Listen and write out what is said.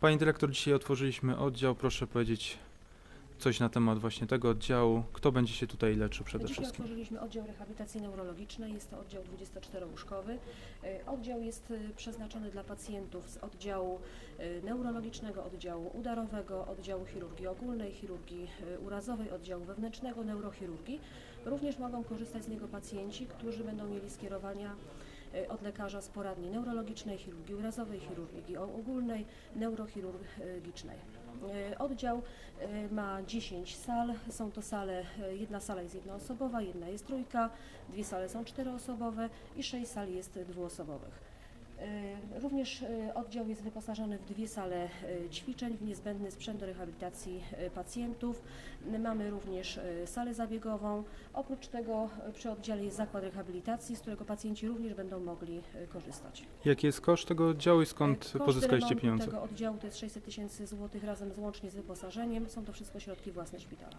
Pani dyrektor, dzisiaj otworzyliśmy oddział. Proszę powiedzieć coś na temat właśnie tego oddziału. Kto będzie się tutaj leczył przede Dzisiaj wszystkim? otworzyliśmy oddział rehabilitacji neurologicznej. Jest to oddział 24-łóżkowy. E, Oddział jest e, przeznaczony dla pacjentów z oddziału e, neurologicznego, oddziału udarowego, oddziału chirurgii ogólnej, chirurgii urazowej, oddziału wewnętrznego, neurochirurgii. Również mogą korzystać z niego pacjenci, którzy będą mieli skierowania od lekarza z poradni neurologicznej, chirurgii urazowej, chirurgii ogólnej, neurochirurgicznej. E, Oddział e, ma 10 sal. Są to sale, jedna sala jest jednoosobowa, jedna jest trójka, dwie sale są czteroosobowe i sześć sal jest dwuosobowych. E, Również e, oddział jest wyposażony w dwie sale e, ćwiczeń, w niezbędny sprzęt do rehabilitacji pacjentów. Mamy również salę zabiegową. Oprócz tego przy oddziale jest zakład rehabilitacji, z którego pacjenci również będą mogli korzystać. Jaki jest koszt tego oddziału i skąd koszty pozyskaliście pieniądze? tego oddziału to jest 600 tysięcy złotych razem z łącznie z wyposażeniem. Są to wszystko środki własne szpitala.